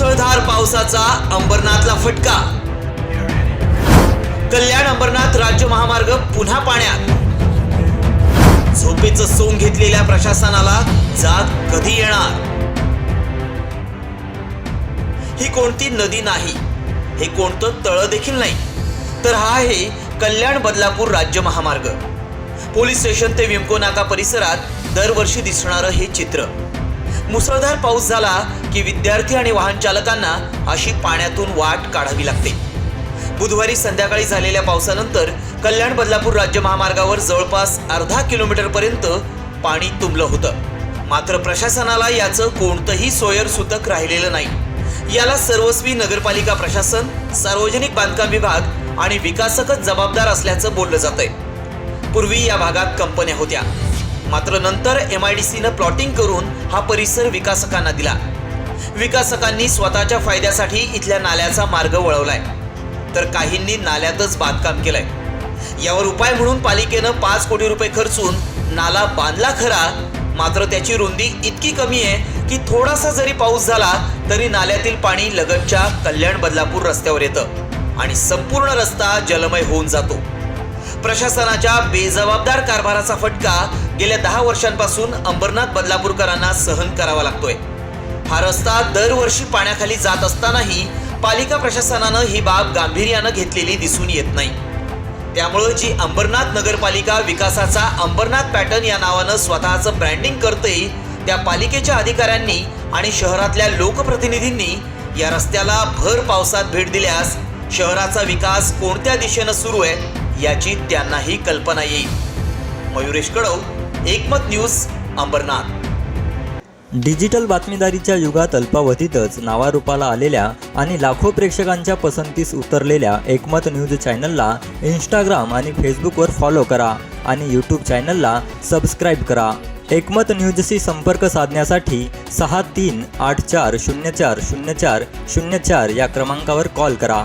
विकासाचा अंबरनाथला फटका. कल्याण अंबरनाथ राज्य महामार्ग पुन्हा पाण्यात. झोपेचं सोंग घेतलेल्या प्रशासनाला जाग कधी येणार? ही कोणती नदी नाही हे कोणतं तळ देखील नाही. तर हा आहे कल्याण बदलापूर राज्य महामार्ग. पोलीस स्टेशन ते विमको नाका परिसरात दरवर्षी दिसणारं हे चित्र. मुसळधार पाऊस झाला की विद्यार्थी आणि वाहन चालकांना अशी पाण्यातून वाट काढावी लागते. बुधवारी संध्याकाळी झालेल्या पावसानंतर कल्याण बदलापूर राज्य महामार्गावर जवळपास अर्धा किलोमीटर पर्यंत पाणी तुंबलं होतं. मात्र प्रशासनाला याचं कोणतंही सोयर सुतक राहिलेलं नाही. याला सर्वस्वी नगरपालिका प्रशासन सार्वजनिक बांधकाम विभाग आणि विकासकच जबाबदार असल्याचं बोललं जातंय. पूर्वी या भागात कंपन्या होत्या. मात्र नंतर एम आय डी सीनं प्लॉटिंग करून हा परिसर विकासकांना दिला. विकासकांनी स्वतःच्या फायद्यासाठी इथल्या नाल्याचा मार्ग वळवलाय. तर काहींनी नाल्यातच बांधकाम केलंय. यावर उपाय म्हणून पालिकेनं पाच कोटी रुपये खर्चून नाला बांधला खरा मात्र त्याची रुंदी इतकी कमी आहे की थोडासा जरी पाऊस झाला तरी नाल्यातील पाणी लगतच्या कल्याण बदलापूर रस्त्यावर येतं आणि संपूर्ण रस्ता जलमय होऊन जातो. प्रशासनाच्या बेजबाबदार कारभाराचा फटका गेल्या दहा वर्षांपासून अंबरनाथ बदलापूरकरांना सहन करावा लागतोय. हा रस्ता दरवर्षी पाण्याखाली जात असतानाही पालिका प्रशासनानं ही बाब गांभीर्यानं घेतलेली दिसून येत नाही. त्यामुळं जी अंबरनाथ नगरपालिका विकासाचा अंबरनाथ पॅटर्न या नावानं स्वतःचं ब्रँडिंग करते त्या पालिकेच्या अधिकाऱ्यांनी आणि शहरातल्या लोकप्रतिनिधींनी या रस्त्याला भर पावसात भेट दिल्यास शहराचा विकास कोणत्या दिशेनं सुरू आहे याची त्यांनाही कल्पना येईल. मयुरेश कडव एकमत न्यूज अंबरनाथ. डिजिटल बातमीदारीच्या युगात अल्पावधीतच नावारूपाला आलेल्या आणि लाखो प्रेक्षकांच्या पसंतीस उतरलेल्या एकमत न्यूज चॅनलला इंस्टाग्राम आणि फेसबुकवर फॉलो करा आणि यूट्यूब चॅनलला सबस्क्राईब करा. एकमत न्यूजशी संपर्क साधण्यासाठी सहा तीन आठ चार शून्य चार शून्य चार शून्य चार या क्रमांकावर कॉल करा.